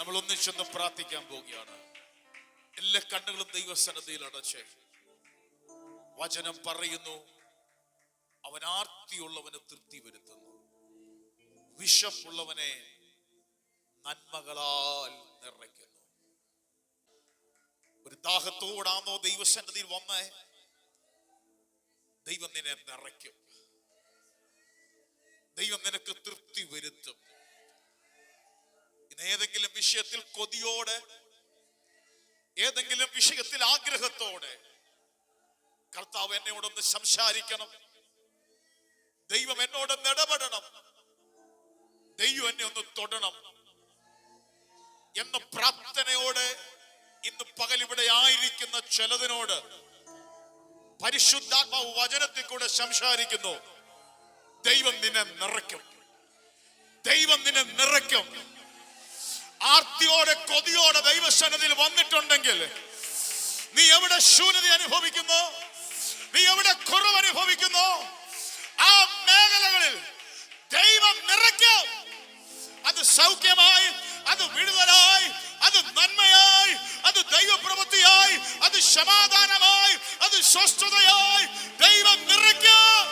നമ്മൾ ഒന്നിച്ചൊന്ന് പ്രാർത്ഥിക്കാൻ പോവുകയാണ്. എല്ലാ കണ്ണുകളും ദൈവസന്നദ്ധയിൽ അടച്ച് വചനം പറയുന്നു. അവൻ ആർത്തിയുള്ളവന് തൃപ്തി വരുത്തുന്നു. വിശപ്പുള്ളവനെ നന്മകളാൽ നിറയ്ക്കുന്നു. ഒരു ദാഹത്തോടാണോ ദൈവസന്നദ്ധിയിൽ വന്ന്? ദൈവം നിന്നെ നിറയ്ക്കും. ദൈവം നിനക്ക് തൃപ്തി വരുത്തും. ഇന്ന് ഏതെങ്കിലും വിഷയത്തിൽ കൊതിയോടെ ഏതെങ്കിലും വിഷയത്തിൽ ആഗ്രഹത്തോടെ കർത്താവ് എന്നോടൊന്ന് സംസാരിക്കണം. ദൈവം എന്നോട് ഇടപെടണം. ദൈവം എന്നെ ഒന്ന് തൊടണം. എന്ന പ്രാർത്ഥനയോടെ ഇന്ന് പകൽ ഇവിടെ ആയിരിക്കുന്ന ചിലതിനോട് പരിശുദ്ധാത്മാവ് വചനത്തിൽ കൂടെ സംസാരിക്കുന്നു. ദൈവം നിന്നെ നിറയ്ക്കും. ദൈവം നിന്നെ നിറയ്ക്കും. ആർത്തിയോടെ കൊതിയോടെ ദൈവസന്നതിൽ വന്നിട്ടുണ്ടെങ്കിൽ നീ എവിടെ ശൂന്യത അനുഭവിക്കുന്നു? നീ എവിടെ കുറവ് അനുഭവിക്കുന്നു? ആ മേഖലകളിൽ ദൈവം നിറയ്ക്കും. അത് സൗഖ്യമായി അത് വിടുതലായി അത് നന്മയായി അത് ദൈവപ്രവൃത്തിയായി അത് സമാധാനമായി അത് സ്വസ്ഥതയായി ദൈവം നിറയ്ക്കും.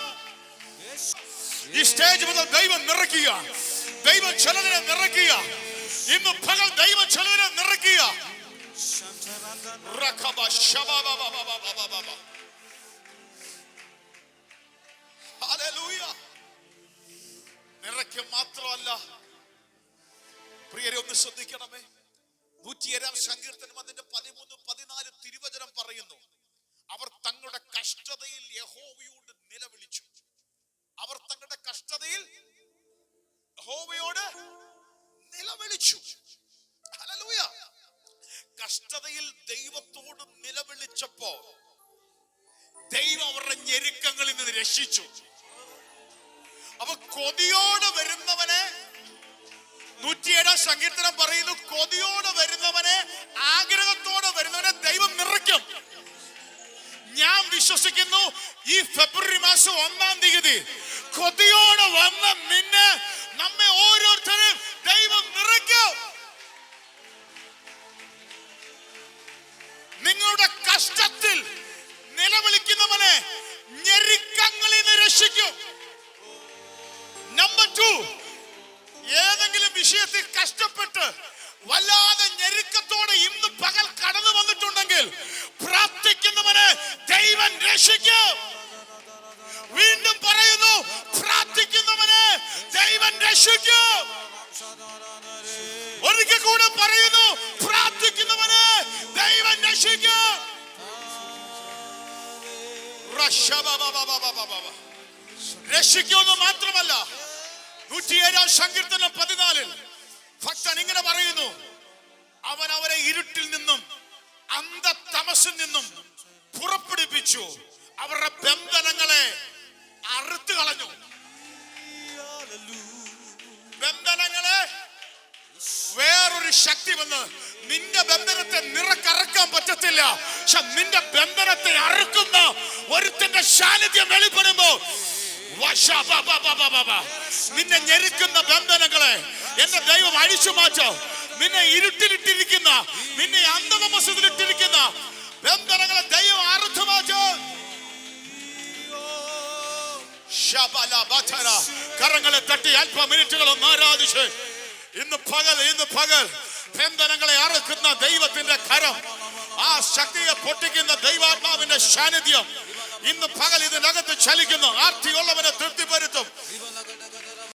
ഈ സ്റ്റേജ് മുതൽ ദൈവം നിറയ്ക്കുക. ദൈവം ചിലതിനെ നിറയ്ക്കുക. ഇന്ന് പകൽ ദൈവ ചിലവിനെ നിറയ്ക്കുക. നിറയ്ക്കുക മാത്രമല്ല. പ്രിയരെ ഒന്ന് ശ്രദ്ധിക്കണമേ. നൂറ്റിയേഴാം സങ്കീർത്തനം അതിന്റെ പതിമൂന്ന് പതിനാല് തിരുവചനം പറയുന്നു. അവർ തങ്ങളുടെ കഷ്ടതയിൽ യഹോവയോട് നിലവിളിച്ചു. അവർ തങ്ങളുടെ കഷ്ടതയിൽ യഹോവയോട് ഹല്ലേലൂയ. കഷ്ടതയിൽ ദൈവത്തോട് നിലവിളിച്ചപ്പോ ദൈവം അവരുടെ ഞെരുക്കങ്ങളിൽ നിന്ന് രക്ഷിച്ചു. അപ്പൊ കൊതിയോട് വരുന്നവനെ നൂറ്റിയേഴാം സങ്കീർത്തനം പറയുന്നു കൊതിയോട് വരുന്നവനെ ആഗ്രഹത്തോടെ വരുന്നവനെ ദൈവം നിറയ്ക്കും. ഞാൻ വിശ്വസിക്കുന്നു ഈ ഫെബ്രുവരി മാസം ഒന്നാം തീയതി കൊതിയോടെ വന്ന നിന്നെ നമ്മെ ഓരോരുത്തരും ദൈവം നിറയ്ക്കും. നിങ്ങളുടെ കഷ്ടത്തിൽ നിലവിളിക്കുന്നവനെ ഞെരുക്കങ്ങളിൽ നിന്ന് രക്ഷിക്കും. നമ്പർ ടു ഏതെങ്കിലും വിഷയത്തിൽ കഷ്ടപ്പെട്ട് വല്ലാതെ ഞെരുക്കത്തോടെ ഇന്ന് പകൽ കടന്നു വന്നിട്ടുണ്ടെങ്കിൽ പ്രാർത്ഥിക്കുന്നവനെ ദൈവം രക്ഷിക്കും. കൂടെ പറയുന്നു പ്രാർത്ഥിക്കുന്നവനെ ദൈവം രക്ഷിക്കും. രക്ഷിക്കുമെന്ന് മാത്രമല്ല നൂറ്റിയേഴാം സങ്കീർത്തനം പതിനാലിൽ ഭക്തൻ ഇങ്ങനെ പറയുന്നു അവൻ അവരെ ഇരുട്ടിൽ നിന്നും അന്ധതമസിൽ നിന്നും പുറപ്പെടുപ്പിച്ചു അവരുടെ ബന്ധനങ്ങളെ അറുത്തു കളഞ്ഞു ശക്തി വന്ന് നിന്റെ ബന്ധനത്തെ നിറക്കറക്കാൻ പറ്റത്തില്ല. പക്ഷെ നിന്റെ ബന്ധനത്തെ അറുക്കുന്ന ഒരുത്തന്റെ സാന്നിധ്യം വെളിപ്പെടുമ്പോ. നിന്നെ ഞെരുക്കുന്ന ബന്ധനങ്ങളെ എന്റെ ദൈവം അഴിച്ചു മാറ്റോ. നിന്നെ ഇരുട്ടിലിട്ടിരിക്കുന്ന നിന്നെ അന്ധതമസത്തിലിട്ടിരിക്കുന്ന ബന്ധനങ്ങളെ ദൈവം അറുത്തു മാറ്റോ. കരങ്ങളെ തട്ടി അല്പ മിനിറ്റുകൾ ഒന്ന് ആരാധിച്ച്. ഇന്ന് പകൽ ഇന്ന് പകൽ. ബന്ധനങ്ങളെ അറുക്കുന്ന ദൈവത്തിന്റെ കരം ആ ശക്തിയെ പൊട്ടിക്കുന്ന ദൈവാത്മാവിന്റെ സാന്നിധ്യം. ഇന്ന് പകൽ ഇതിനകത്ത് ചലിക്കുന്നു. ആർത്തിയുള്ളവനെ തൃപ്തിപ്പെടുത്തും.